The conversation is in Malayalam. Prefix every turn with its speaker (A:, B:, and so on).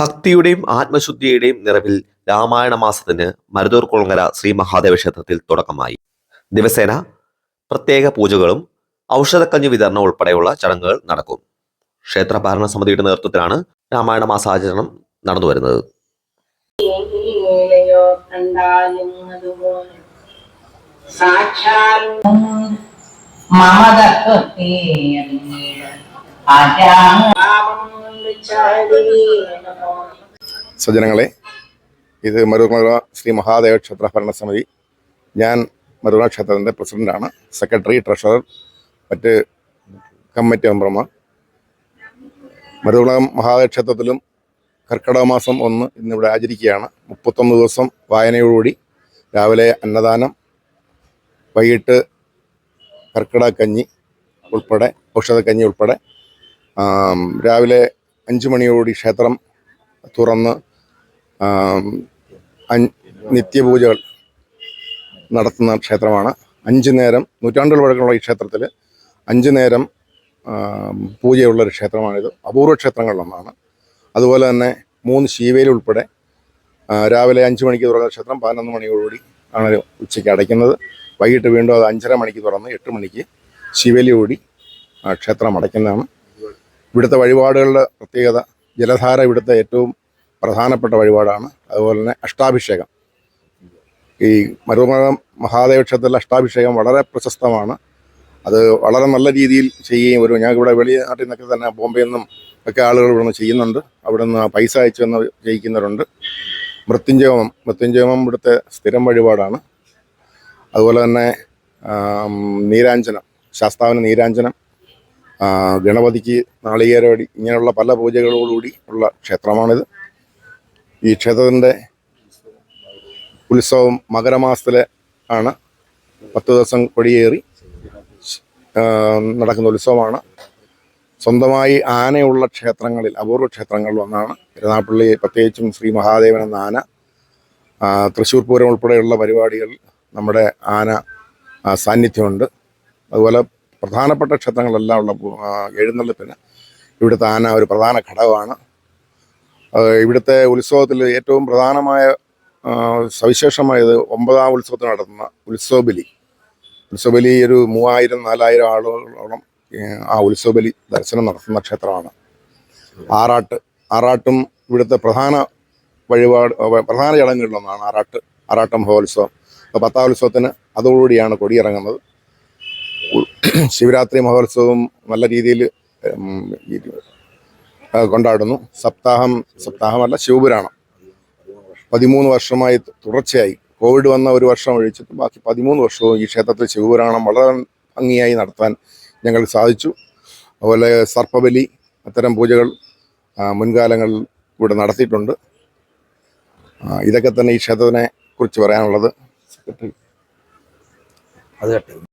A: ഭക്തിയുടെയും ആത്മശുദ്ധിയുടെയും നിറവിൽ രാമായണ മാസത്തിന് മരുതൂർ കുളങ്ങര ശ്രീ മഹാദേവ ക്ഷേത്രത്തിൽ തുടക്കമായി. ദിവസേന പ്രത്യേക പൂജകളും ഔഷധക്കഞ്ഞ് വിതരണം ഉൾപ്പെടെയുള്ള ചടങ്ങുകൾ നടക്കും. ക്ഷേത്ര ഭരണ സമിതിയുടെ നേതൃത്വത്തിലാണ് രാമായണ മാസാചരണം നടന്നു വരുന്നത്.
B: സാക്ഷാൽ
C: സജ്ജനങ്ങളെ ഇത് മരുമല ശ്രീ മഹാദേവ ക്ഷേത്ര ഭരണസമിതി. ഞാൻ മരുമല ക്ഷേത്രത്തിന്റെ പ്രസിഡന്റാണ് സെക്രട്ടറി ട്രഷറർ മറ്റ് കമ്മിറ്റി മെമ്പർമാർ. മരുകുളം മഹാദേവ ക്ഷേത്രത്തിലും കർക്കിടക മാസം ഒന്ന് ഇന്നിവിടെ ആചരിക്കുകയാണ്. മുപ്പത്തൊന്ന് ദിവസം വായനയോടുകൂടി രാവിലെ അന്നദാനം വൈകിട്ട് കർക്കിടക കഞ്ഞി ഉൾപ്പെടെ ഔഷധക്കഞ്ഞി ഉൾപ്പെടെ രാവിലെ അഞ്ച് മണിയോടുകൂടി ക്ഷേത്രം തുറന്ന് നിത്യപൂജകൾ നടത്തുന്ന ക്ഷേത്രമാണ്. അഞ്ച് നേരം നൂറ്റാണ്ടുകൾ വഴക്കമുള്ള ഈ ക്ഷേത്രത്തിൽ അഞ്ച് നേരം പൂജയുള്ളൊരു ക്ഷേത്രമാണിത്. അപൂർവ ക്ഷേത്രങ്ങളിലൊന്നാണ്. അതുപോലെ തന്നെ മൂന്ന് ശീവേലി ഉൾപ്പെടെ രാവിലെ അഞ്ച് മണിക്ക് തുറന്ന ക്ഷേത്രം പതിനൊന്ന് മണിയോടുകൂടി ആണ് ഉച്ചയ്ക്ക് അടയ്ക്കുന്നത്. വൈകിട്ട് വീണ്ടും അത് അഞ്ചര മണിക്ക് തുറന്ന് എട്ട് മണിക്ക് ശിവലി ഓടി ക്ഷേത്രം അടയ്ക്കുന്നതാണ്. ഇവിടുത്തെ വഴിപാടുകളുടെ പ്രത്യേകത ജലധാര ഇവിടുത്തെ ഏറ്റവും പ്രധാനപ്പെട്ട വഴിപാടാണ്. അതുപോലെ തന്നെ അഷ്ടാഭിഷേകം. ഈ മരുമകം മഹാദേവ ക്ഷേത്രത്തിലെ അഷ്ടാഭിഷേകം വളരെ പ്രശസ്തമാണ്. അത് വളരെ നല്ല രീതിയിൽ ചെയ്യുകയും വരും ഞാൻ ഇവിടെ വെളിയ നാട്ടിൽ നിന്നൊക്കെ തന്നെ ബോംബെയിൽ നിന്നും ഒക്കെ ആളുകൾ ഇവിടെ നിന്ന് ചെയ്യുന്നുണ്ട്. അവിടെ നിന്ന് പൈസ അയച്ചു വന്ന് ചെയ്യിക്കുന്നവരുണ്ട് മൃത്യുഞ്ജയമം മൃത്യുഞ്ജയമം ഇവിടുത്തെ സ്ഥിരം വഴിപാടാണ്. അതുപോലെ തന്നെ നീരാഞ്ജനം ശാസ്താവിന് നീരാഞ്ജനം. ഗണപതിക്ക് നാളികേരവടി ഇങ്ങനെയുള്ള പല പൂജകളോടുകൂടി ഉള്ള ക്ഷേത്രമാണിത്. ഈ ക്ഷേത്രത്തിന്റെ ഉത്സവം മകരമാസത്തിലെ ആണ്. പത്ത് ദിവസം കൊടിയേറി നടക്കുന്ന ഉത്സവമാണ്. സ്വന്തമായി ആനയുള്ള ക്ഷേത്രങ്ങളിൽ അപൂർവ ക്ഷേത്രങ്ങളിൽ ഒന്നാണ്. തിരുനാപ്പള്ളി പ്രത്യേകിച്ചും ശ്രീ മഹാദേവൻ എന്ന ആന. തൃശ്ശൂർ പൂരം ഉൾപ്പെടെയുള്ള പരിപാടികൾ നമ്മുടെ ആന സാന്നിധ്യമുണ്ട്. അതുപോലെ പ്രധാനപ്പെട്ട ക്ഷേത്രങ്ങളെല്ലാം ഉള്ള എഴുന്നള്ളിപ്പിന് ഇവിടുത്തെ ആന ഒരു പ്രധാന ഘടകമാണ്. ഇവിടുത്തെ ഉത്സവത്തിൽ ഏറ്റവും പ്രധാനമായ സവിശേഷമായത് ഒമ്പതാം ഉത്സവത്തിന് നടത്തുന്ന ഉത്സവബലി. ഉത്സവബലി ഒരു മൂവായിരം നാലായിരം ആളുകളോളം ആ ഉത്സവബലി ദർശനം നടത്തുന്ന ക്ഷേത്രമാണ്. ആറാട്ട് ആറാട്ടും ഇവിടുത്തെ പ്രധാന വഴിപാട് പ്രധാന ചടങ്ങുകളിലൊന്നാണ് ആറാട്ട് ആറാട്ട് മഹോത്സവം. അപ്പോൾ പത്താം ഉത്സവത്തിന് അതോടുകൂടിയാണ് കൊടിയിറങ്ങുന്നത്. ശിവരാത്രി മഹോത്സവം നല്ല രീതിയിൽ കൊണ്ടാടുന്നു. സപ്താഹം സപ്താഹമല്ല ശിവപുരാണം. പതിമൂന്ന് വർഷമായി തുടർച്ചയായി. കോവിഡ് വന്ന ഒരു വർഷം ഒഴിച്ചിട്ട് ബാക്കി പതിമൂന്ന് വർഷവും ഈ ക്ഷേത്രത്തിൽ ശിവപുരാണം വളരെ ഭംഗിയായി നടത്താൻ ഞങ്ങൾക്ക് സാധിച്ചു. അതുപോലെ സർപ്പബലി അത്തരം പൂജകൾ മുൻകാലങ്ങളിൽ ഇവിടെ നടത്തിയിട്ടുണ്ട്. ഇതൊക്കെ തന്നെ ഈ ക്ഷേത്രത്തിനെ കുറിച്ച് പറയാനുള്ളത്. സെക്രട്ടറി